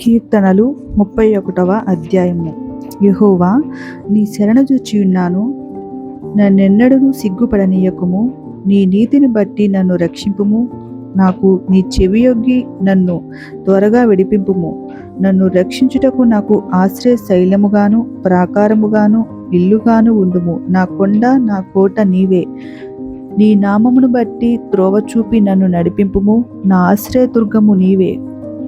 కీర్తనలు ముప్పై ఒకటవ అధ్యాయము. యెహోవా నీ శరణు ఉన్నాను నన్నెన్నడూ సిగ్గుపడనీయకుము. నీ నీతిని బట్టి నన్ను రక్షింపుము. నాకు నీ చెవియొగ్గి నన్ను త్వరగా విడిపింపుము. నన్ను రక్షించుటకు నాకు ఆశ్రయ శైలముగాను ప్రాకారముగాను ఇల్లుగాను ఉండుము. నా కొండ నా కోట నీవే. నీ నామమును బట్టి త్రోవ చూపి నన్ను నడిపింపుము. నా ఆశ్రయదుర్గము నీవే.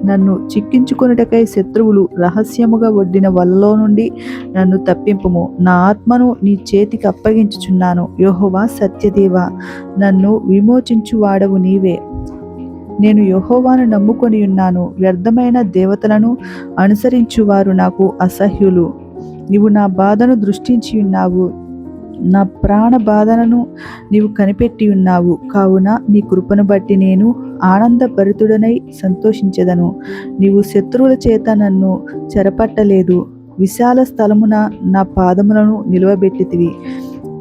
నన్ను చిక్కించుకొనుటకై శత్రువులు రహస్యముగా ఒడ్డిన వలలో నుండి నన్ను తప్పింపుము. నా ఆత్మను నీ చేతికి అప్పగించుచున్నాను. యోహోవా సత్యదేవ నన్ను విమోచించువాడవు నీవే. నేను యహోవాను నమ్ముకొని ఉన్నాను వ్యర్థమైన దేవతలను అనుసరించువారు నాకు అసహ్యులు. నీవు నా బాధను దృష్టించి ఉన్నావు నా ప్రాణ బాధలను నీవు కనిపెట్టి ఉన్నావు కావున నీ కృపను బట్టి నేను ఆనందభరితుడనై సంతోషించెదను. నీవు శత్రువుల చేత నన్ను చెరపట్టలేదు. విశాల స్థలమున నా పాదములను నిలువబెట్టితివి.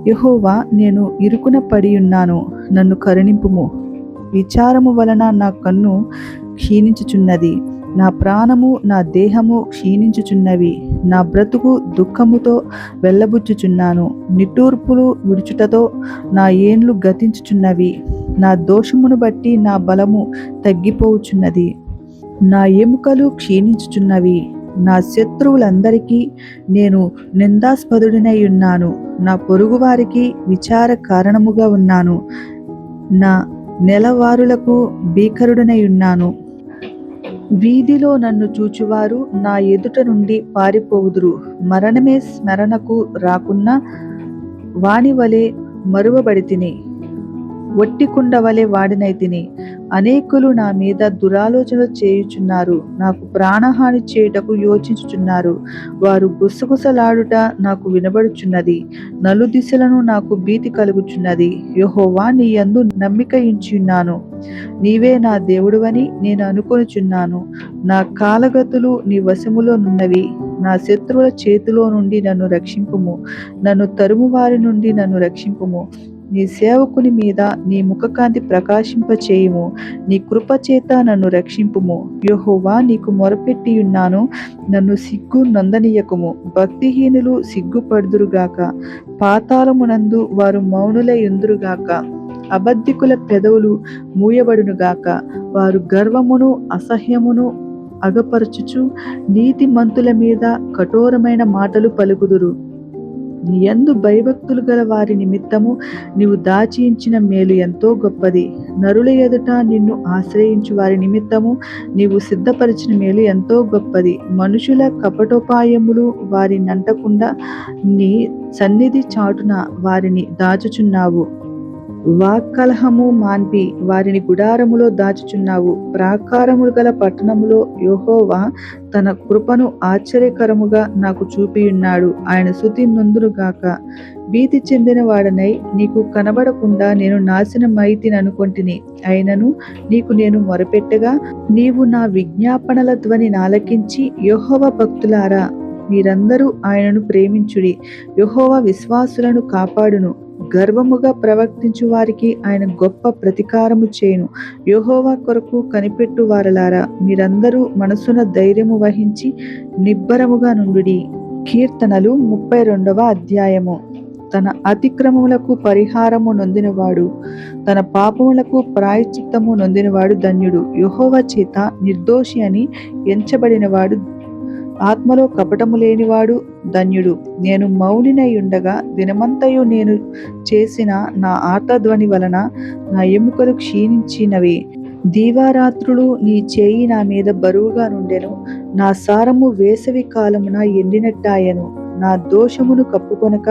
యహోవా నేను ఇరుకున పడి ఉన్నాను నన్ను కరుణింపుము. విచారము వలన నా కన్ను క్షీణించుచున్నది. నా ప్రాణము నా దేహము క్షీణించుచున్నవి. నా బ్రతుకు దుఃఖముతో వెళ్ళబుచ్చుచున్నాను. నిట్టూర్పులు విడుచుటతో నా ఏండ్లు గతించుచున్నవి. నా దోషమును బట్టి నా బలము తగ్గిపోవుచున్నది నా ఎముకలు క్షీణించుచున్నవి. నా శత్రువులందరికీ నేను నిందాస్పదుడినై ఉన్నాను. నా పొరుగువారికి విచార కారణముగా ఉన్నాను. నా నెలవారులకు భీకరుడనై ఉన్నాను. వీధిలో నన్ను చూచువారు నా ఎదుట నుండి పారిపోవుదురు. మరణమే స్మరణకు రాకున్నా వాని వలె మరువబడి తినే ఒట్టికుండ వలె వాడినై తిని. అనేకులు నా మీద దురాలోచనలు చేయుచున్నారు. నాకు ప్రాణహాని చేయుటకు యోచించుచున్నారు. వారు గుసగుసలాడుట నాకు వినబడుచున్నది. నలు దిశలను నాకు భీతి కలుగుచున్నది. యహోవా నీ యందు నమ్మిక ఇంచున్నాను నీవే నా దేవుడువని నేను అనుకొనుచున్నాను. నా కాలగతులు నీ వశములో నున్నవి. నా శత్రువుల చేతిలో నుండి నన్ను రక్షింపుము. నన్ను తరుము వారి నుండి నన్ను రక్షింపుము. నీ సేవకుని మీద నీ ముఖకాంతి ప్రకాశింపచేయుము. నీ కృపచేత నన్ను రక్షింపుము. యోహోవా నీకు మొరపెట్టి ఉన్నాను. నన్ను సిగ్గు నందనీయకుము. భక్తిహీనులు సిగ్గుపడుదురుగాక. పాతాళమునందు వారు మౌనులై ఉందురుగాక. అబద్ధికుల పెదవులు మూయబడునుగాక. వారు గర్వమును అసహ్యమును అగపరచుచు నీతి మంతుల మీద కఠోరమైన మాటలు పలుకుదురు. నీ యందు భయభక్తులు గల వారి నిమిత్తము నీవు దాచించిన మేలు ఎంతో గొప్పది. నరుల ఎదుట నిన్ను ఆశ్రయించు వారి నిమిత్తము నీవు సిద్ధపరిచిన మేలు ఎంతో గొప్పది. మనుషుల కపటోపాయములు వారి నంటకుండా నీ సన్నిధి చాటున వారిని దాచుచున్నావు. వాక్కలహము మాన్పి వారిని గుడారములో దాచుచున్నావు. ప్రాకారములు గల పట్టణములో యోహోవా తన కృపను ఆశ్చర్యకరముగా నాకు చూపియున్నాడు. ఆయన శృతి నొందునుగాక భీతి చెందిన వాడనై నీకు కనబడకుండా నేను నాశనమైతిని అనుకొంటిని. అయినను నీకు నేను మొరపెట్టగా నీవు నా విజ్ఞాపనల ధ్వని నాలకించి యోహోవ భక్తులారా మీరందరూ ఆయనను ప్రేమించుడి. యహోవ విశ్వాసులను కాపాడును. గర్వముగా ప్రవర్తించు వారికి ఆయన గొప్ప ప్రతీకారము చేయను. యోహోవా కొరకు కనిపెట్టు వారలారా మీరందరూ మనసున ధైర్యము వహించి నిబ్బరముగా నుండుడి. కీర్తనలు ముప్పై రెండవ అధ్యాయము. తన అతిక్రమములకు పరిహారము నొందినవాడు తన పాపములకు ప్రాయచిత్తము నొందినవాడు ధన్యుడు. యుహోవ చేత నిర్దోషి అని ఎంచబడినవాడు ఆత్మలో కపటము లేనివాడు ధన్యుడు. నేను మౌనినై ఉండగా దినమంతయు నేను చేసిన నా ఆర్తధ్వని వలన నా ఎముకలు క్షీణించినవి. దీవారాత్రులు నీ చేయి నా మీద బరువుగా నుండెను. నా సారము వేసవి కాలమున ఎండినట్టాయను. నా దోషమును కప్పుకొనక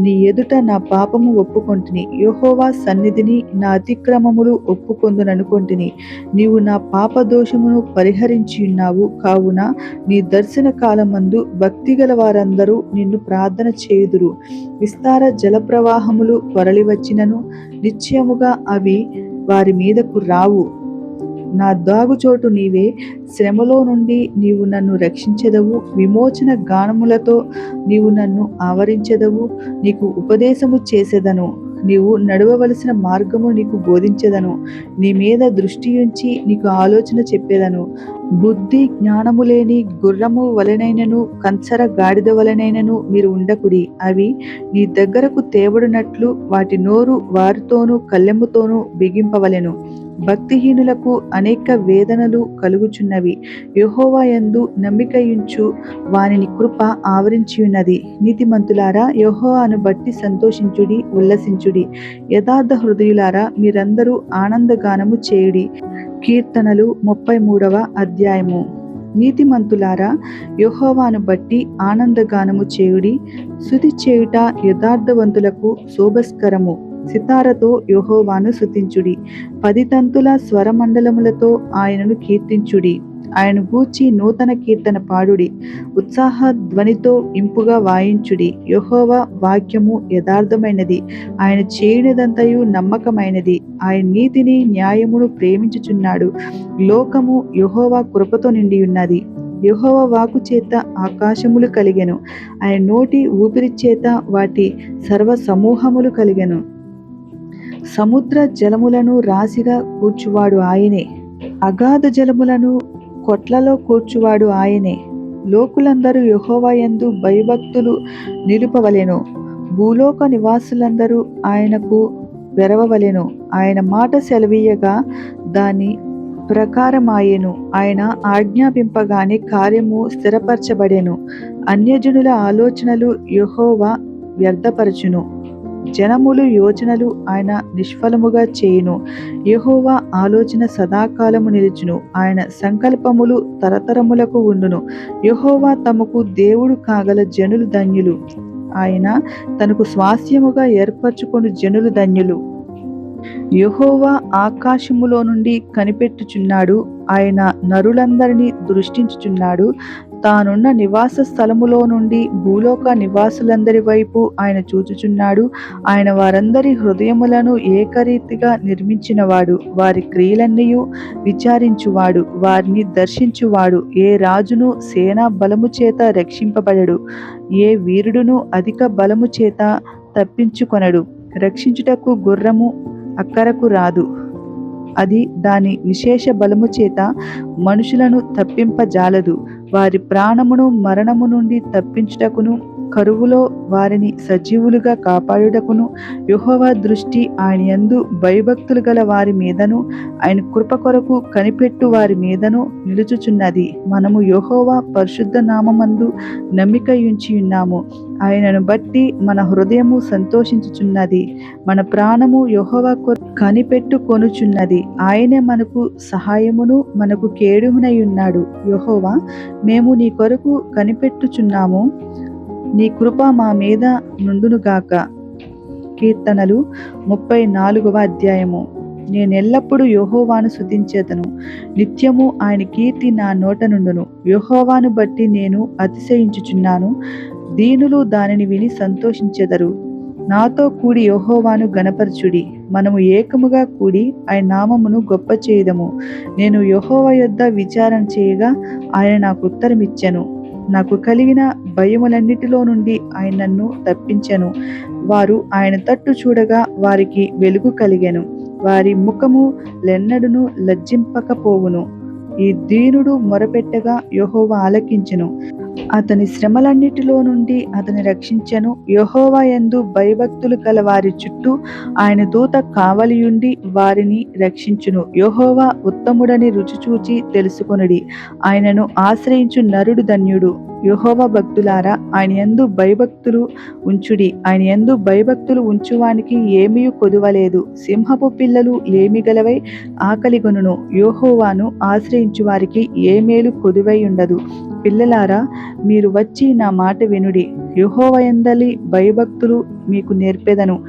నీ ఎదుట నా పాపము ఒప్పుకొంటిని. యహోవా సన్నిధిని నా అతిక్రమములు ఒప్పుకొందుననుకొంటిని. నీవు నా పాప దోషమును పరిహరించి ఉన్నావు. కావున నీ దర్శన కాలమందు భక్తిగల వారందరూ నిన్ను ప్రార్థన చేయుదురు. విస్తార జలప్రవాహములు కొరలి వచ్చినను నిశ్చయముగా అవి వారి మీదకు రావు. నా దాగుచోటు నీవే. శ్రమలో నుండి నీవు నన్ను రక్షించెదవు. విమోచన గానములతో నీవు నన్ను ఆవరించెదవు. నీకు ఉపదేశము చేసేదను. నీవు నడవవలసిన మార్గము నీకు బోధించెదను. నీ మీద దృష్టి ఉంచి నీకు ఆలోచన చెప్పేదను. బుద్ధి జ్ఞానము లేని గుర్రము వలనైనను కంచర గాడిద వలనైనను మీరు ఉండకుడి. అవి నీ దగ్గరకు తేబడినట్లు వాటి నోరు వారితోనూ కళ్ళెముతోనూ బిగింపవలెను. భక్తిహీనులకు అనేక వేదనలు కలుగుచున్నవి. యెహోవా యందు నమ్మికయుంచు వానిని కృప ఆవరించి ఉన్నది నీతిమంతులారా యహోవాను బట్టి సంతోషించుడి ఉల్లసించుడి. యథార్థ హృదయులారా మీరందరూ ఆనందగానము చేయుడి. కీర్తనలు ముప్పై మూడవ అధ్యాయము. నీతిమంతులారా యోహోవాను బట్టి ఆనందగానము చేయుడి శుతి చేయుట యథార్థవంతులకు శోభస్కరము. సితారతో యోహోవాను శుతించుడి పది తంతుల స్వరమండలములతో ఆయనను కీర్తించుడి. ఆయన గూర్చి నూతన కీర్తన పాడుడి. ఉత్సాహ ధ్వనితో ఇంపుగా వాయించుడి. యహోవ వాక్యము యథార్థమైనది. ఆయన చేయనిదంతయు నమ్మకమైనది. ఆయన నీతిని న్యాయమును ప్రేమించుచున్నాడు. లోకము యెహోవా కృపతో నిండి ఉన్నది యహోవ వాకు చేత ఆకాశములు కలిగెను. ఆయన నోటి ఊపిరి చేత వాటి సర్వ సమూహములు కలిగెను. సముద్ర జలములను రాశిగా కూర్చువాడు ఆయనే. అగాధ జలములను కొట్లలో కూర్చువాడు ఆయనే. లోకులందరూ యహోవయందు భయభక్తులు నిలుపవలెను. భూలోక నివాసులందరూ ఆయనకు వెరవవలెను. ఆయన మాట సెలవీయగా దాని ప్రకారమాయెను. ఆయన ఆజ్ఞాపింపగానే కార్యము స్థిరపరచబడెను. అన్యజనుల ఆలోచనలు యహోవా వ్యర్థపరచును. జనములు యోచనలు ఆయన నిష్ఫలముగా చేయును. యహోవా ఆలోచన సదాకాలము నిలుచును. ఆయన సంకల్పములు తరతరములకు ఉండును. యహోవా తమకు దేవుడు కాగల జనులు ధన్యులు. ఆయన తనకు స్వాస్యముగా ఏర్పరచుకొని జనులు ధన్యులు. యహోవా ఆకాశములో నుండి కనిపెట్టుచున్నాడు. ఆయన నరులందరినీ దృష్టించుచున్నాడు. తానున్న నివాస స్థలములో నుండి భూలోక నివాసులందరి వైపు ఆయన చూచుచున్నాడు. ఆయన వారందరి హృదయములను ఏకరీతిగా నిర్మించినవాడు. వారి క్రియలన్నీ విచారించువాడు. వారిని దర్శించువాడు. ఏ రాజును సేనా బలము చేత రక్షింపబడడు. ఏ వీరుడును అధిక బలము చేత తప్పించుకొనడు. రక్షించుటకు గుర్రము అక్కరకు రాదు. అది దాని విశేష బలము చేత మనుషులను తప్పింపజాలదు. వారి ప్రాణమును మరణము నుండి తప్పించుటకును కరువులో వారిని సజీవులుగా కాపాడుటకును యుహోవా దృష్టి ఆయన యందు భయభక్తులు గల వారి మీదను ఆయన కృప కొరకు కనిపెట్టు వారి మీదను నిలుచుచున్నది. మనము యుహోవా పరిశుద్ధ నామమందు నమ్మిక ఉంచి ఉన్నాము ఆయనను బట్టి మన హృదయము సంతోషించుచున్నది. మన ప్రాణము యహోవా కనిపెట్టు కొనుచున్నది. ఆయనే మనకు సహాయమును మనకు కేడుమునై ఉన్నాడు యహోవా మేము నీ కొరకు కనిపెట్టుచున్నాము. నీ కృప మా మీద నుండునుగాక కీర్తనలు ముప్పై నాలుగవ అధ్యాయము. నేనెల్లప్పుడూ యహోవాను స్తుతించేదను. నిత్యము ఆయన కీర్తి నా నోట నుండును. యెహోవాను బట్టి నేను అతిశయించుచున్నాను. దీనులు దానిని విని సంతోషించెదరు. నాతో కూడి యోహోవాను గణపరచుడి మనము ఏకముగా కూడి ఆయన నామమును గొప్ప చేయదము నేను యెహోవా యొద్ద విచారణ చేయగా ఆయన నాకు ఉత్తరమిచ్చెను. నాకు కలిగిన భయములన్నిటిలో నుండి ఆయన నన్ను తప్పించెను. వారు ఆయన తట్టు చూడగా వారికి వెలుగు కలిగెను. వారి ముఖము లెన్నడును లజ్జింపకపోవును. ఈ దీనుడు మొరపెట్టగా యహోవ ఆలకించెను. అతని శ్రమలన్నిటిలో నుండి అతని రక్షించెను. యెహోవా యందు భయభక్తులు గల వారి చుట్టూ ఆయన దూత కావలియుండి వారిని రక్షించును. యహోవా ఉత్తముడని రుచి చూచి తెలుసుకొనుడి. ఆయనను ఆశ్రయించు నరుడు ధన్యుడు. యహోవా భక్తులారా ఆయన యందు భయభక్తులు ఉంచుడి. ఆయన ఎందు భయభక్తులు ఉంచువానికి ఏమీ కొదువలేదు. సింహపు పిల్లలు ఏమి గలవై ఆకలిగొనును. యోహోవాను ఆశ్రయించు వారికి ఏ మేలు కొదువై ఉండదు. పిల్లలారా మీరు వచ్చి నా మాట వినుడి. యెహోవయందలి భయభక్తులు మీకు నేర్పెదను.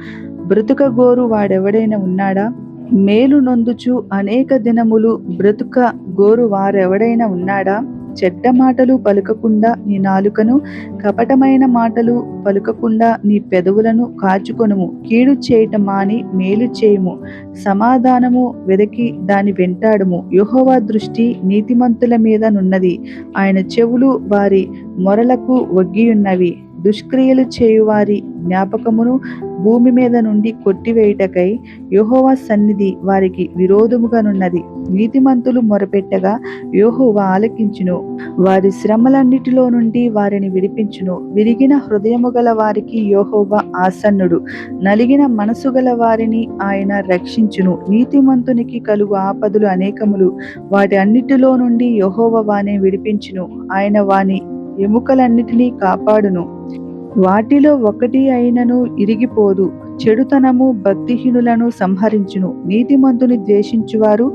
బ్రతుక గోరు వాడెవడైనా ఉన్నాడా? మేలు నొందుచు అనేక దినములు బ్రతుక గోరు వారెవడైనా ఉన్నాడా? చెడ్డ మాటలు పలుకకుండా నీ నాలుకను కపటమైన మాటలు పలుకకుండా నీ పెదవులను కాచుకొనుము. కీడు చేయటం మాని మేలు చేయుము. సమాధానము వెదకి దాని వెంటాడుము. యుహోవా దృష్టి నీతిమంతుల మీద నున్నది. ఆయన చెవులు వారి మొరలకు వగ్గియున్నవి దుష్క్రియలు చేయువారి జ్ఞాపకమును భూమి మీద నుండి కొట్టివేయుటకై యోహోవా సన్నిధి వారికి విరోధముగానున్నది. నీతిమంతులు మొరపెట్టగా యోహోవా ఆలకించును. వారి శ్రమలన్నిటిలో నుండి వారిని విడిపించును. విరిగిన హృదయము గల వారికి యోహోవా ఆసన్నుడు. నలిగిన మనసు గల వారిని ఆయన రక్షించును. నీతిమంతునికి కలుగు ఆపదలు అనేకములు. వాటి అన్నిటిలో నుండి యహోవ వాని విడిపించును. ఆయన వాని ఎముకలన్నిటినీ కాపాడును. వాటిలో ఒకటి అయినను ఇరిగిపోదు. చెడుతనము భక్తిహీనులను సంహరించును. నీతిమంతుని ద్వేషించువారు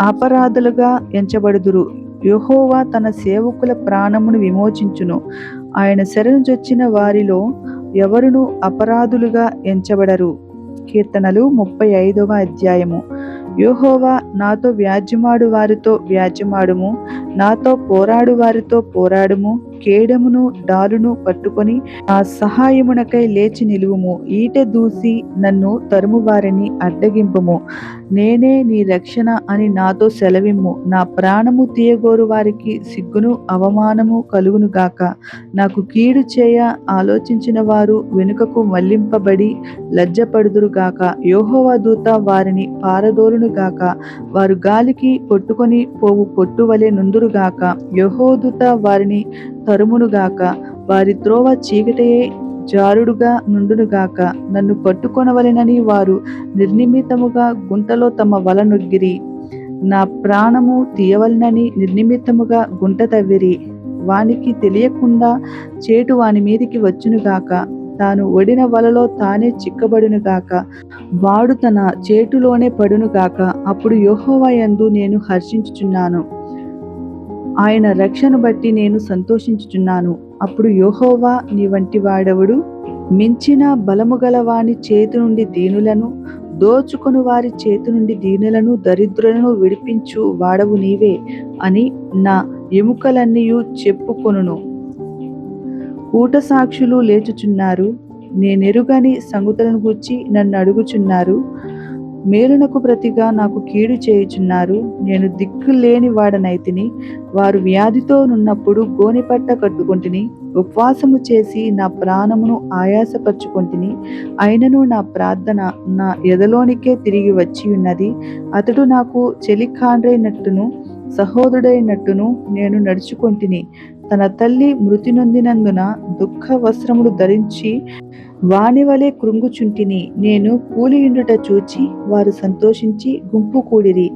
అపరాధులుగా ఎంచబడుదురు. యుహోవా తన సేవకుల ప్రాణమును విమోచించును. ఆయన శరణుజొచ్చిన వారిలో ఎవరును అపరాధులుగా ఎంచబడరు. కీర్తనలు ముప్పై ఐదవ అధ్యాయము. యుహోవా నాతో వ్యాజ్యమాడు వారితో వ్యాజ్యమాడుము. నాతో పోరాడు వారితో పోరాడుము కేడమును డాలును పట్టుకొని ఆ సహాయమునకై లేచి నిలువుము. ఈట దూసి నన్ను తరుము వారిని అడ్డగింపుము. నేనే నీ రక్షణ అని నాతో సెలవిమ్ము. నా ప్రాణము తీయగోరు వారికి సిగ్గును అవమానము కలుగునుగాక నాకు కీడు చేయ ఆలోచించిన వారు వెనుకకు మళ్ళింపబడి లజ్జపడుదురు గాక. యోహోవా దూత వారిని పారదోలునుగాక వారు గాలికి కొట్టుకొని పోవు పొట్టువలె నుందురు గాక యహోదుత వారిని తరుమునుగాక. వారి త్రోవ చీకటయే జారుడుగా నుండునుగాక. నన్ను పట్టుకొనవలెనని వారు నిర్నిమితముగా గుంటలో తమ వల నొగ్గిరి. నా ప్రాణము తీయవలనని నిర్నిమిత్తముగా గుంట తవ్విరి. వానికి తెలియకుండా చేటు వాని మీదికి వచ్చునుగాక. తాను ఒడిన వలలో తానే చిక్కబడునుగాక. వాడు తన చేటులోనే పడునుగాక. అప్పుడు యెహోవాయందు నేను హర్షించుచున్నాను. ఆయన రక్షణ బట్టి నేను సంతోషించుచున్నాను. అప్పుడు యోహోవా నీ వంటి వాడెవడు? మించిన బలము గల వాని చేతి నుండి దీనులను దోచుకొని వారి చేతి నుండి దీనులను దరిద్రులను విడిపించు వాడవు నీవే అని నా ఎముకలన్నీయు చెప్పుకొనును. కూట సాక్షులు లేచుచున్నారు. నేనెరుగని సంగతులను గూర్చి నన్ను అడుగుచున్నారు మేలునకు ప్రతిగా నాకు కీడు చేయుచున్నారు. నేను దిక్కు లేని వాడనైతిని వారు వ్యాధితో నున్నప్పుడు గోనిపట్ట కట్టుకొంటిని ఉపవాసము చేసి నా ప్రాణమును ఆయాసపరుచుకొంటిని అయినను నా ప్రార్థన నా ఎదలోనికే తిరిగి వచ్చి ఉన్నది. అతడు నాకు చెలికాండ్రైనట్టును సహోదరుడైనట్టును నేను నడుచుకొంటిని. తన తల్లి మృతి నొందినందున దుఃఖ వస్త్రములు ధరించి వాని వలె కృంగుచుంటిని. నేను కూలియుండుట చూచి వారు సంతోషించి గుంపు కూడిరి.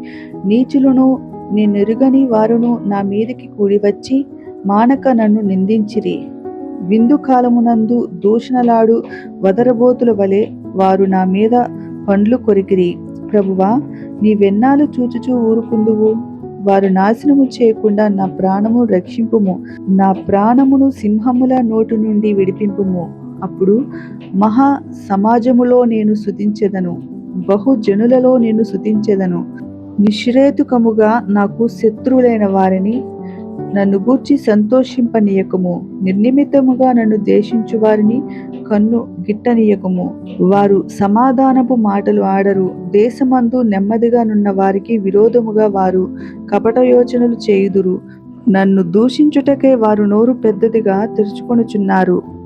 నీచులను నేనెరుగని వారును నా మీదకి కూడివచ్చి మానక నన్ను నిందించిరి. విందు కాలమునందు దూషణలాడు వదరబోతుల వలె వారు నా మీద పండ్లు కొరికిరి. ప్రభువా నీ వెన్నాలు చూచుచూ ఊరుకుందువు. వారు నాశనము చేయకుండా నా ప్రాణము రక్షింపుము. నా ప్రాణమును సింహముల నోటు నుండి విడిపింపుము. అప్పుడు మహా సమాజములో నేను శుతించెదను బహుజనులలో నేను శుతించెదను. నిశ్రేతుకముగా నాకు శత్రువులైన వారిని నన్ను గూర్చి సంతోషింపనీయకము నిర్నిమితముగా నన్ను దేశించు వారిని కన్ను గిట్టనీయకము. వారు సమాధానపు మాటలు ఆడరు దేశమందు నెమ్మదిగా నున్న వారికి విరోధముగా వారు కపట యోచనలు చేయుదురు. నన్ను దూషించుటకే వారు నోరు పెద్దదిగా తెరుచుకొనుచున్నారు.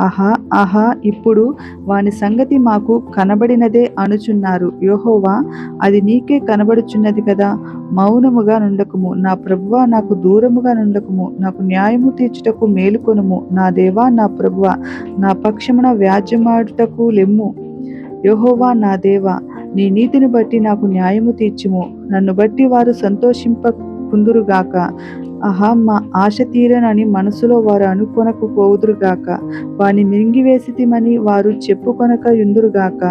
ఆహా ఆహా ఇప్పుడు వాని సంగతి మాకు కనబడినదే అనుచున్నారు. యోహోవా అది నీకే కనబడుచున్నది కదా. మౌనముగా నుండకుము. నా ప్రభువ నాకు దూరముగా నుండకుము. నాకు న్యాయము తీర్చుటకు మేలుకొనుము నా దేవా నా ప్రభువ నా పక్షమున వ్యాజ్యమాడుటకు లెమ్ము. యోహోవా నా దేవా నీ నీతిని బట్టి నాకు న్యాయము తీర్చుము. నన్ను బట్టి వారు సంతోషింప కుందురుగాక ఆహా మా ఆశ తీరనని మనసులో వారు అనుకొనకు పోవుదురుగాక వాని మింగివేసితిమని వారు చెప్పుకొనక యుందురుగాక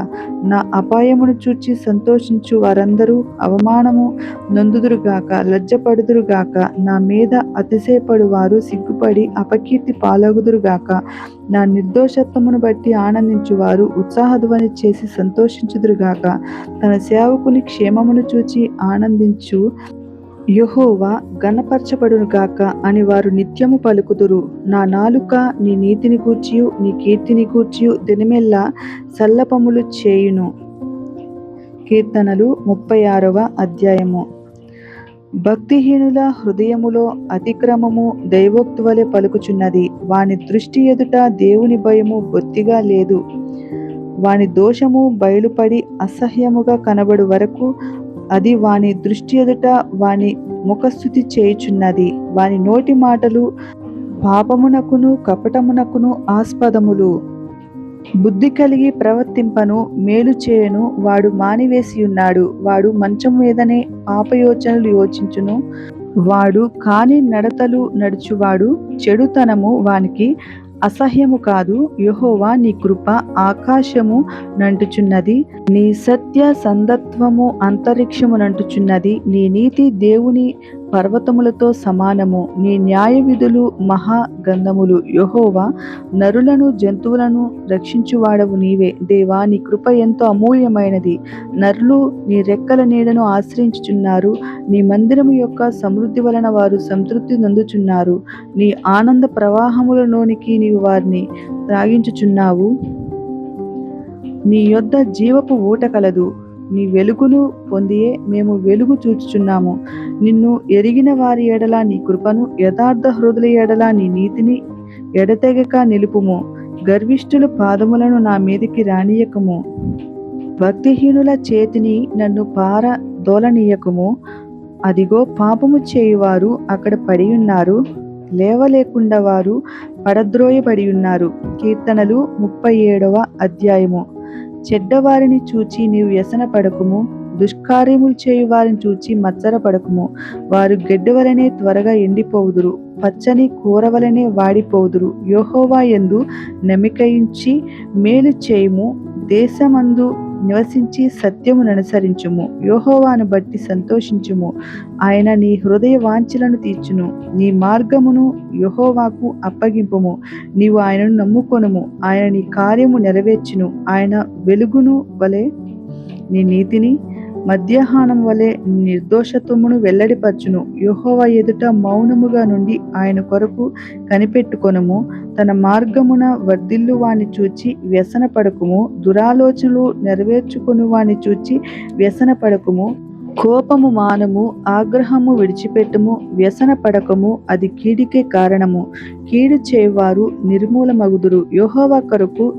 నా అపాయమును చూచి సంతోషించు వారందరూ అవమానము నొందుదురుగాక లజ్జపడుదురుగాక. నా మీద అతిశయపడు వారు సిగ్గుపడి అపకీర్తి పాలగుదురుగాక. నా నిర్దోషత్వమును బట్టి ఆనందించువారు ఉత్సాహధ్వని చేసి సంతోషించుదురుగాక. తన సేవకుని క్షేమమును చూచి ఆనందించు యహోవా గణపరచబడును గాక అని వారు నిత్యము పలుకుదురు. నా నాలుక నీ నీతిని గూర్చియు నీ కీర్తిని గూర్చియు దినమెల్లా సల్లపములు చేయును. కీర్తనలు ముప్పై ఆరవ అధ్యాయము. భక్తిహీనుల హృదయములో అతిక్రమము దైవోక్తి వలె పలుకుచున్నది. వాని దృష్టి ఎదుట దేవుని భయము బొత్తిగా లేదు. వాని దోషము బయలుపడి అసహ్యముగా కనబడు వరకు అది వాని దృష్టి ఎదుట వాని ముఖస్థుతి చేయుచున్నది. వాని నోటి మాటలు పాపమునకును కపటమునకును ఆస్పదములు. బుద్ధి కలిగి ప్రవర్తింపను మేలు చేయను వాడు మానివేసి ఉన్నాడు వాడు మంచం మీదనే పాపయోచనలు యోచించును. వాడు కాని నడతలు నడుచువాడు. చెడుతనము వానికి అసహ్యము కాదు. యహోవా నీ కృప ఆకాశము నంటుచున్నది. నీ సత్య సందత్వము అంతరిక్షము నంటుచున్నది. నీ నీతి దేవుని పర్వతములతో సమానము. నీ న్యాయ విధులు మహా గంధములు యహోవా నరులను జంతువులను రక్షించువాడవు నీవే. దేవా నీ కృప ఎంతో అమూల్యమైనది. నరులు నీ రెక్కల నీడను ఆశ్రయించుచున్నారు. నీ మందిరము యొక్క సమృద్ధి వలన వారు సంతృప్తి నందుచున్నారు. నీ ఆనంద ప్రవాహములలోనికి నీవు వారిని త్రాగించుచున్నావు. నీ యొద్ద జీవపు ఊట కలదు. నీ వెలుగును పొందియే మేము వెలుగు చూచుచున్నాము. నిన్ను ఎరిగిన వారి ఎడల నీ కృపను యథార్థ హృదయ ఎడల నీ నీతిని ఎడతెగక నిలుపుము. గర్విష్ఠుల పాదములను నా మీదికి రానియకము. భక్తిహీనుల చేతిని నన్ను పార దోలనీయకము. అదిగో పాపము చేయువారు అక్కడ పడి ఉన్నారు లేవలేకుండా వారు పడద్రోయబడి ఉన్నారు కీర్తనలు ముప్పై ఏడవ అధ్యాయము. చెడ్డవారిని చూచి నీవు వ్యసన పడకుము దుష్కార్యములు చేయు వారిని చూచి మత్సర పడకుము. వారు గెడ్డవలనే వలనే త్వరగా ఎండిపోవుదురు పచ్చని కూర వలనే వాడిపోవుదురు. యోహోవా ఎందు నమికయించి మేలు చేయము దేశమందు నివసించి సత్యమును అనుసరించుము. యోహోవాను బట్టి సంతోషించుము. ఆయన నీ హృదయ వాంఛలను తీర్చును. నీ మార్గమును యహోవాకు అప్పగింపుము. నీవు ఆయనను నమ్ముకొనుము. ఆయన నీ కార్యము నెరవేర్చును. ఆయన వెలుగును వలె నీ నీతిని మధ్యాహ్నం వలె నిర్దోషత్వమును వెల్లడిపరచును. యహోవా ఎదుట మౌనముగా నుండి ఆయన కొరకు కనిపెట్టుకొనుము. తన మార్గమున వర్ధిల్లు వాని చూచి వ్యసన పడకుము దురాలోచనలు నెరవేర్చుకుని వాని చూచి వ్యసన పడకుము కోపము మానము ఆగ్రహము విడిచిపెట్టము వ్యసన పడకము అది కీడికే కారణము. కీడు చేవారు నిర్మూలమగుదురు. యోహోవ కొరకు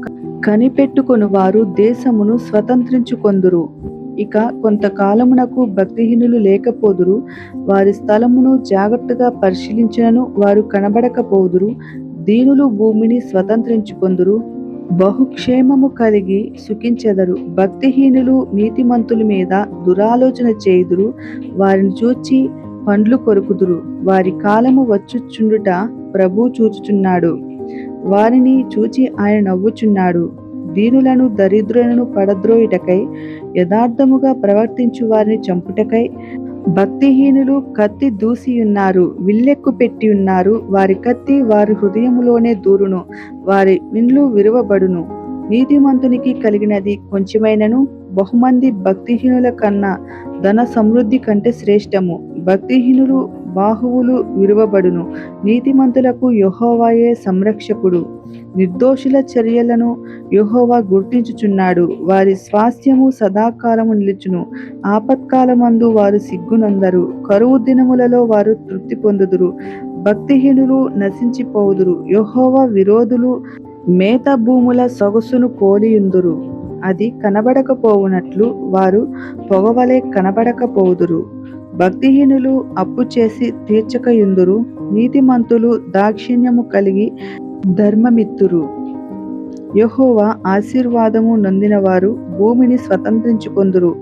కనిపెట్టుకొని వారు దేశమును స్వతంత్రించుకొందురు. ఇక కొంతకాలమునకు భక్తిహీనులు లేకపోదురు వారి స్థలమును జాగ్రత్తగా పరిశీలించినను వారు కనబడకపోదురు దీనులు భూమిని స్వతంత్రించుకొందురు. బహుక్షేమము కలిగి సుఖించెదరు. భక్తిహీనులు నీతిమంతుల మీద దురాలోచన చేయుదురు వారిని చూచి పండ్లు కొరుకుదురు. వారి కాలము వచ్చుచుండుట ప్రభు చూచుచున్నాడు. వారిని చూచి ఆయన నవ్వుచున్నాడు. దీనులను దరిద్రులను పడద్రోయుటకై యథార్థముగా ప్రవర్తించు వారిని చంపుటకై భక్తిహీనులు కత్తి దూసి ఉన్నారు విల్లెక్కు పెట్టి ఉన్నారు వారి కత్తి వారి హృదయములోనే దూరును వారి విన్లు విరువబడును. నీతిమంతునికి కలిగినది కొంచెమైనను బహుమంది భక్తిహీనుల కన్నా ధన సమృద్ధి కంటే శ్రేష్టము. భక్తిహీనులు బాహువులు విరువబడును. నీతిమంతులకు యహోవాయే సంరక్షకుడు. నిర్దోషుల చర్యలను యహోవా గుర్తించుచున్నాడు. వారి స్వాస్థ్యము సదాకాలము నిలుచును. ఆపత్కాలమందు వారు సిగ్గునందరు. కరువు దినములలో వారు తృప్తి పొందుదురు. భక్తిహీనులు నశించిపోవుదురు యహోవా విరోధులు మేత భూముల సొగసును పోలియుందురు అది కనబడకపోవునట్లు వారు పొగవలే కనబడకపోవుదురు భక్తిహీనులు అప్పు చేసి తీర్చకయుందురు నీతిమంతులు దాక్షిణ్యము కలిగి ధర్మమిత్తురు. యహోవా ఆశీర్వాదము నొందినవారు భూమిని స్వతంత్రించుకొందురు.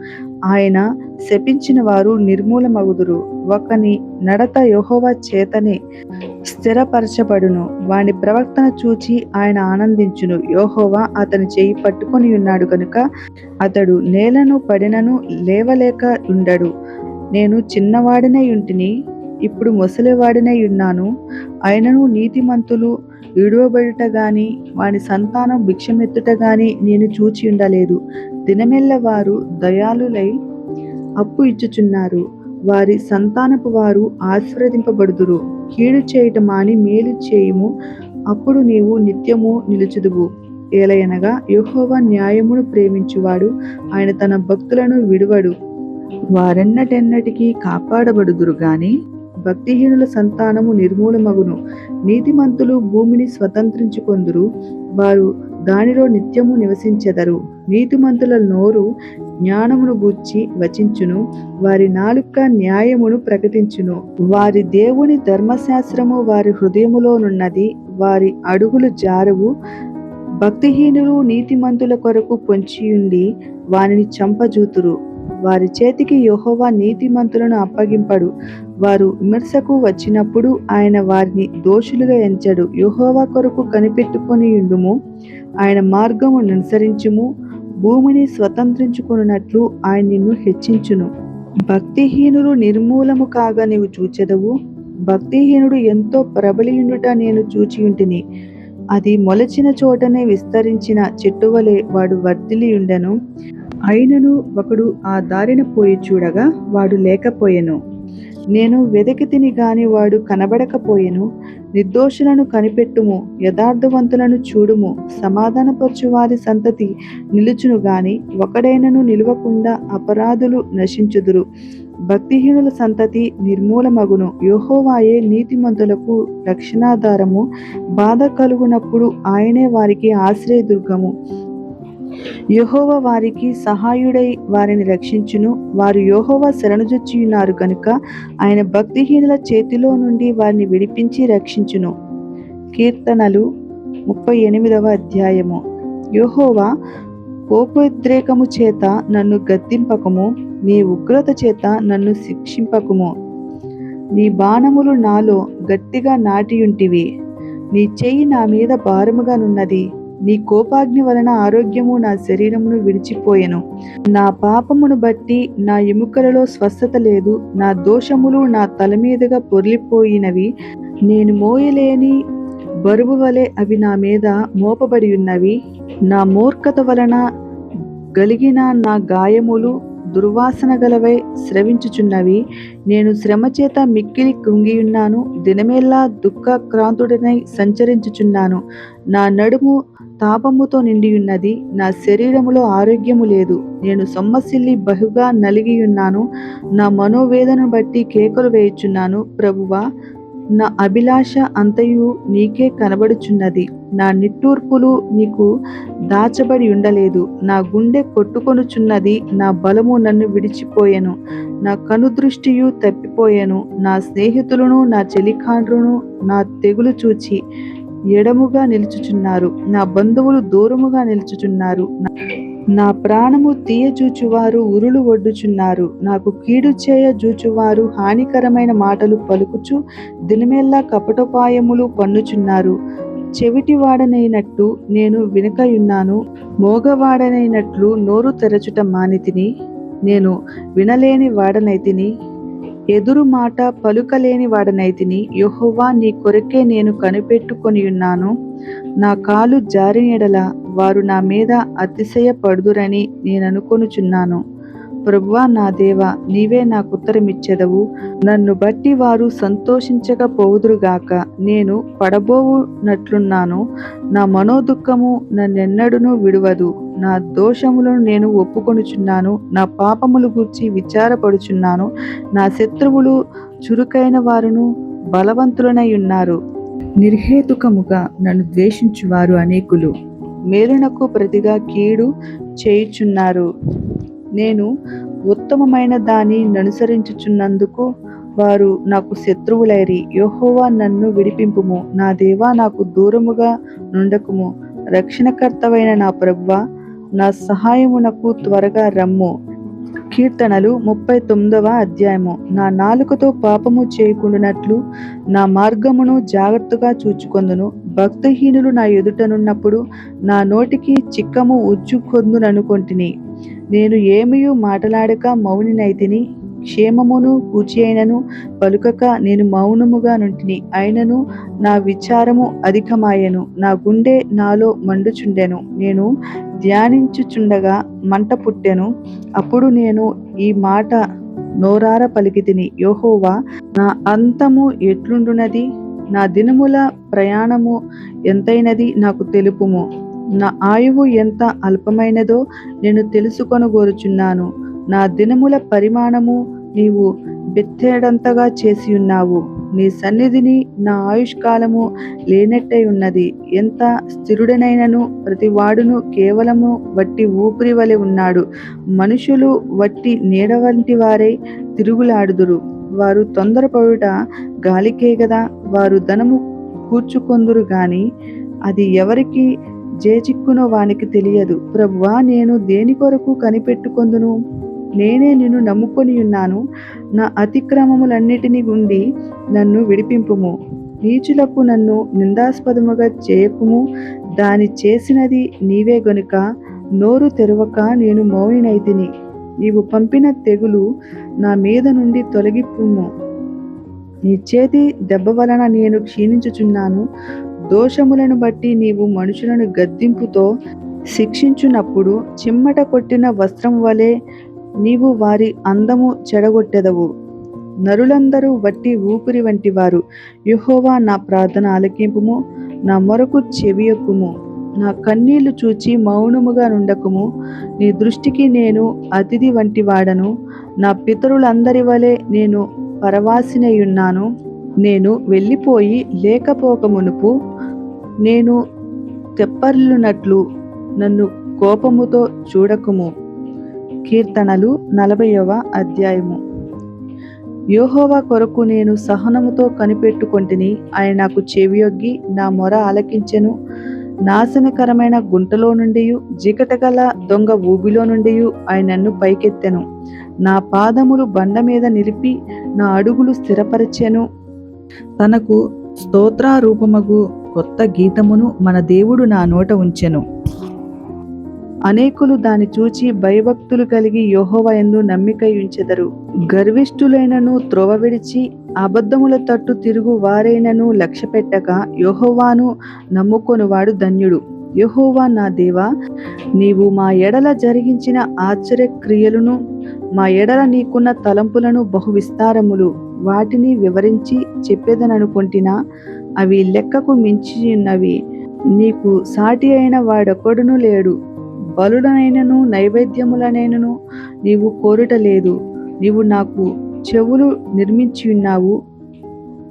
ఆయన శపించిన వారు నిర్మూలమగుదురు. ఒకని నడత యహోవా చేతనే స్థిరపరచబడును. వాని ప్రవర్తన చూచి ఆయన ఆనందించును. యోహోవా అతని చేయి పట్టుకొని ఉన్నాడు కనుక అతడు నేలను పడినను లేవలేక ఉండడు. నేను చిన్నవాడినై ఉంటిని ఇప్పుడు ముసలివాడినై ఉన్నాను. ఆయనను నీతిమంతులు విడువబడుట గాని వాని సంతానం భిక్షమెత్తుట గాని నేను చూచి ఉండలేదు. దినమెల్ల వారు దయాలులై అప్పు ఇచ్చుచున్నారు. వారి సంతానపు వారు ఆశీర్వదింపబడుదురు. కీడు చేయటం మాని మేలు చేయుము. అప్పుడు నీవు నిత్యము నిలుచుదువు. ఏలయనగా యెహోవా న్యాయమును ప్రేమించువాడు. ఆయన తన భక్తులను విడువడు. వారెన్నటెన్నటికీ కాపాడబడుదురు గాని భక్తిహీనుల సంతానము నిర్మూలమగును. నీతిమంతులు భూమిని స్వతంత్రించుకొందురు. వారు దానిలో నిత్యము నివసించెదరు. నీతిమంతుల నోరు జ్ఞానమును గూర్చి వచించును. వారి నాలుక న్యాయమును ప్రకటించును. వారి దేవుని ధర్మశాస్త్రము వారి హృదయములోనున్నది వారి అడుగులు జారువు. భక్తిహీనులు నీతిమంతుల కొరకు పొంచియుండి వారిని చంపజూతురు. వారి చేతికి యహోవా నీతిమంతులను అప్పగింపడు. వారు విమర్శకు వచ్చినప్పుడు ఆయన వారిని దోషులుగా ఎంచడు. యహోవా కొరకు కనిపెట్టుకొని ఉండుము ఆయన మార్గము అనుసరించుము. భూమిని స్వతంత్రించుకున్నట్లు ఆయన నిన్ను హెచ్చించును. భక్తిహీనులు నిర్మూలము కాగా నీవు చూచెదవు. భక్తిహీనుడు ఎంతో ప్రబలియుండుట నేను చూచియుంటిని. అది మొలచిన చోటనే విస్తరించిన చెట్టువలే వాడు వర్ధిల్లియుండెను. అయినను ఒకడు ఆ దారిన పోయి చూడగా వాడు లేకపోయెను. నేను వెదకి తిని గాని వాడు కనబడకపోయెను. నిర్దోషులను కనిపెట్టుము యథార్థవంతులను చూడుము. సమాధానపరచు వారి సంతతి నిలుచును గాని ఒకడైనను నిలవకుండా అపరాధులు నశించుదురు. భక్తిహీనుల సంతతి నిర్మూలమగును. యోహోవాయే నీతిమంతులకు రక్షణాధారము. బాధ కలుగునప్పుడు ఆయనే వారికి ఆశ్రయదుర్గము. యహోవ వారికి సహాయుడై వారిని రక్షించును. వారు యహోవ శరణుజొచ్చియున్నారు కనుక ఆయన భక్తిహీనుల చేతిలో నుండి వారిని విడిపించి రక్షించును. కీర్తనలు ముప్పై ఎనిమిదవ అధ్యాయము. యహోవా కోపోద్రేకము చేత నన్ను గద్దింపకము. నీ ఉగ్రత చేత నన్ను శిక్షింపకము. నీ బాణములు నాలో గట్టిగా నాటియుంటివి. నీ చెయ్యి నా మీద భారముగానున్నది. నీ కోపాగ్ని వలన ఆరోగ్యము నా శరీరమును విడిచిపోయెను. నా పాపమును బట్టి నా ఎముకలలో స్వస్థత లేదు నా దోషములు నా తల మీదుగా పొర్లిపోయినవి. నేను మోయలేని బరువు వలె అవి నా మీద మోపబడి ఉన్నవి. నా మూర్ఖత వలన గలిగిన నా గాయములు దుర్వాసన గలవై స్రవించుచున్నవి నేను శ్రమ చేత మిక్కిలి కృంగియున్నాను. దినమెల్లా దుఃఖక్రాంతుడనై సంచరించుచున్నాను. నా నడుము తాపముతో నిండియున్నది. నా శరీరములో ఆరోగ్యము లేదు. నేను సొమ్మసిల్లి బహుగా నలిగియున్నాను. నా మనోవేదనను బట్టి కేకలు వేయుచున్నాను. ప్రభువా నా అభిలాష అంతయు నీకే కనబడుచున్నది. నా నిట్టూర్పులు నీకు దాచబడి ఉండలేదు. నా గుండె కొట్టుకొనుచున్నది. నా బలము నన్ను విడిచిపోయెను. నా కనుదృష్టియు తప్పిపోయెను. నా స్నేహితులను నా చెలికాండ్రును నా తెగులు చూచి ఎడముగా నిలుచుచున్నారు. నా బంధువులు దూరముగా నిలుచుచున్నారు. నా- ప్రాణము తీయచూచువారు ఉరులు ఒడ్డుచున్నారు. నాకు కీడు చేయ జూచువారు హానికరమైన మాటలు పలుకుచు దినమెల్లా కపటోపాయములు పన్నుచున్నారు. చెవిటివాడనైనట్టు నేను వినకయున్నాను. మోగవాడనైనట్లు నోరు తెరచుట మానితిని. నేను వినలేని వాడనైతిని. ఎదురు మాట పలుకలేని వాడనైతిని. యెహోవా నీ కొరకే నేను కనిపెట్టుకొని ఉన్నాను నా కాలు జారినెడల. వారు నా మీద అతిశయపడుదురని నేను అనుకొనుచున్నాను ప్రభువా నా దేవా నీవే నాకుత్తరమిచ్చెదవు నన్ను బట్టి వారు సంతోషించకపోవుదురుగాక. నేను పడబోవునట్లున్నాను. నా మనోదుఖము నన్నెన్నడును విడువదు. నా దోషములను నేను ఒప్పుకొనుచున్నాను. నా పాపములు గూర్చి విచారపడుచున్నాను. నా శత్రువులు చురుకైన వారును బలవంతులనై ఉన్నారు. నిర్హేతుకముగా నన్ను ద్వేషించువారు అనేకులు. మేలునకు ప్రతిగా కీడు చేయుచున్నారు. నేను ఉత్తమమైన దాని అనుసరించుచున్నందుకు వారు నాకు శత్రువులైరి. యోహోవా నన్ను విడిపింపుము. నా దేవా నాకు దూరముగా నుండకుము. రక్షణకర్తవైన నా ప్రభ్వ నా సహాయమునకు త్వరగా రమ్ము. కీర్తనలు ముప్పై తొమ్మిదవ అధ్యాయము. నా నాలుకతో పాపము చేయకుండానట్లు నా మార్గమును జాగ్రత్తగా చూచుకొందును. భక్తహీనులు నా ఎదుటనున్నప్పుడు నా నోటికి చిక్కము ఉజ్జుకొందుననుకొంటిని నేను ఏమియు మాటలాడక మౌనినైతిని క్షేమమును కూచి అయినను పలుకక నేను మౌనముగా నుంటిని. అయినను నా విచారము అధికమాయెను. నా గుండె నాలో మండుచుండెను. నేను ధ్యానించుచుండగా మంట పుట్టెను. అప్పుడు నేను ఈ మాట నోరార పలికితిని. యోహోవా నా అంతము ఎట్లుండునది? నా దినముల ప్రయాణము ఎంతైనది నాకు తెలుపుము. నా ఆయువు ఎంత అల్పమైనదో నేను తెలుసుకొనగోరుచున్నాను నా దినముల పరిమాణము నీవు బెత్తేడంతగా చేసి ఉన్నావు. నీ సన్నిధిని నా ఆయుష్కాలము లేనట్టై ఉన్నది. ఎంత స్థిరుడనైనను ప్రతివాడును కేవలము వట్టి ఊపిరి వలె ఉన్నాడు. మనుషులు వట్టి నీడ వంటి వారై తిరుగులాడుదురు. వారు తొందరపడుట గాలికే కదా వారు ధనము కూర్చుకొందురు గాని అది ఎవరికి జేచిక్కునో వానికి తెలియదు. ప్రభువా నేను దేని కొరకు కనిపెట్టుకొందును? నేనే నిన్ను నమ్ముకొని ఉన్నాను. నా అతిక్రమములన్నిటిని గుండి నన్ను విడిపింపుము. నీచులకు నన్ను నిందాస్పదముగా చేయకుము దాని చేసినది నీవే గనుక. నోరు తెరవక నేను మౌనినైతిని. నీవు పంపిన తెగులు నా మీద నుండి తొలగిప్పుము నీ చేతి దెబ్బ వలన నేను క్షీణించుచున్నాను. దోషములను బట్టి నీవు మనుషులను గద్దింపుతో శిక్షించునప్పుడు చిమ్మట కొట్టిన వస్త్రం వలె నీవు వారి అందము చెడగొట్టెదవు. నరులందరూ వట్టి ఊపిరి వంటి వారు యుహోవా నా ప్రార్థన ఆలకింపుము నా మొరకు చెవియొక్కుము నా కన్నీళ్ళు చూచి మౌనముగా నుండకుము. నీ దృష్టికి నేను అతిథి వంటి వాడను నా పితరులందరి వలె నేను పరవాసినయున్నాను. నేను వెళ్ళిపోయి లేకపోక మునుపు నేను తెప్పర్లునట్లు నన్ను కోపముతో చూడకుము. కీర్తనలు నలభైవ అధ్యాయము. యోహోవా కొరకు నేను సహనముతో కనిపెట్టుకొంటిని ఆయన నాకు చెవియొగ్గి నా మొర ఆలకించెను. నాశనకరమైన గుంటలో నుండి జికటగల దొంగ ఊబిలో నుండి ఆయన నన్ను పైకెత్తెను. నా పాదములు బండ మీద నిలిపి నా అడుగులు స్థిరపరచెను. తనకు స్తోత్రారూపమగు కొత్త గీతమును మన దేవుడు నా నోట ఉంచెను. అనేకులు దాని చూచి భయభక్తులు కలిగి యెహోవా యందు నమ్మిక ఉంచెదరు. గర్విష్ఠులైనను త్రోవ విడిచి అబద్ధముల తట్టు తిరుగు వారైనను లక్ష్య పెట్టక యెహోవాను నమ్ముకొనువాడు ధన్యుడు. యహోవా నా దేవా నీవు మా ఎడల జరిగించిన ఆశ్చర్య క్రియలను మా ఎడల నీకున్న తలంపులను బహు విస్తారములు వాటిని వివరించి చెప్పేదననుకొంటినా అవి లెక్కకు మించియున్నవి. నీకు సాటి అయిన వాడొకడును లేడు. బలులనైనను నైవేద్యములనైనను నీవు కోరుట లేదు నీవు నాకు చెవులు నిర్మించి ఉన్నావు.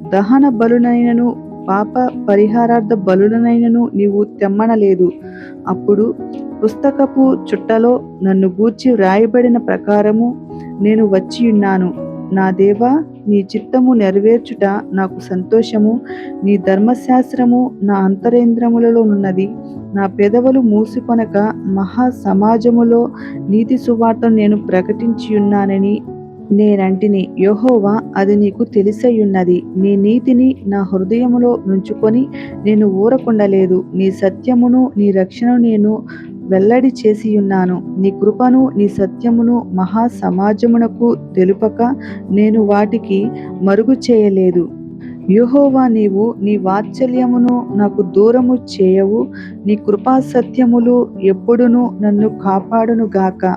దహన బలునైనను పాప పరిహారార్థ బలులనైనను నీవు తెమ్మనలేదు. అప్పుడు పుస్తకపు చుట్టలో నన్ను గూర్చి వ్రాయబడిన ప్రకారము నేను వచ్చి ఉన్నాను నా దేవా నీ చిత్తము నెరవేర్చుట నాకు సంతోషము నీ ధర్మశాస్త్రము నా అంతరేంద్రములలో ఉన్నది నా పెదవులు మూసుకొనక మహా సమాజములో నీతి సువార్తను నేను ప్రకటించి ఉన్నానని నేనంటిని యోహోవా అది నీకు తెలిసయ్యున్నది నీ నీతిని నా హృదయములో నుంచుకొని నేను ఊరకుండలేదు. నీ సత్యమును నీ రక్షణను నేను వెల్లడి చేసి ఉన్నాను నీ కృపను నీ సత్యమును మహా సమాజమునకు తెలుపక నేను వాటికి మరుగు చేయలేదు. యుహోవా నీవు నీ వాత్సల్యమును నాకు దూరము చేయవు. నీ కృపా సత్యములు ఎప్పుడును నన్ను కాపాడును గాక.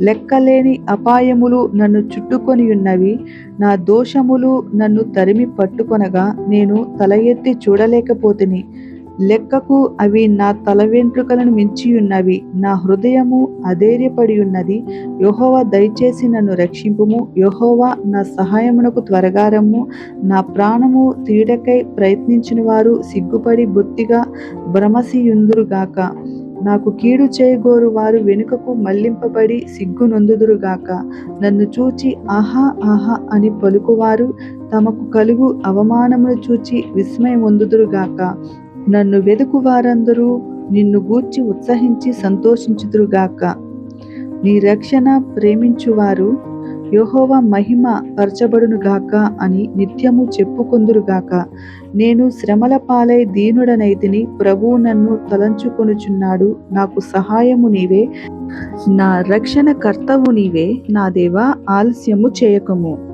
లెక్కలేని అపాయములు నన్ను చుట్టుకొని ఉన్నవి. నా దోషములు నన్ను తరిమి పట్టుకొనగా నేను తల ఎత్తి చూడలేకపోతిని. లెక్కకు అవి నా తల వెంట్రుకలను మించి ఉన్నవి. నా హృదయము అధైర్యపడి ఉన్నది. యహోవా దయచేసి నన్ను రక్షింపుము. యహోవా నా సహాయమునకు త్వరగా రమ్ము. నా ప్రాణము తీడకై ప్రయత్నించిన వారు సిగ్గుపడి బొత్తిగా భ్రమసియుందురుగాక నాకు కీడు చేయగోరు వారు వెనుకకు మళ్ళింపబడి సిగ్గు నొందుదురుగాక నన్ను చూచి ఆహా ఆహా అని పలుకువారు తమకు కలుగు అవమానమును చూచి విస్మయం పొందుదురుగాక నన్ను వెదుకు వారందరూ నిన్ను గూర్చి ఉత్సహించి సంతోషించుదురుగాక. నీ రక్షణ ప్రేమించువారు యహోవ మహిమ పరచబడునుగాక అని నిత్యము చెప్పుకొందురుగాక. నేను శ్రమల పాలై దీనుడనైతిని ప్రభువు నన్ను తలంచుకొనుచున్నాడు. నాకు సహాయము నీవే. నా రక్షణ కర్తవు నీవే. నా దేవా ఆలస్యము చేయకము.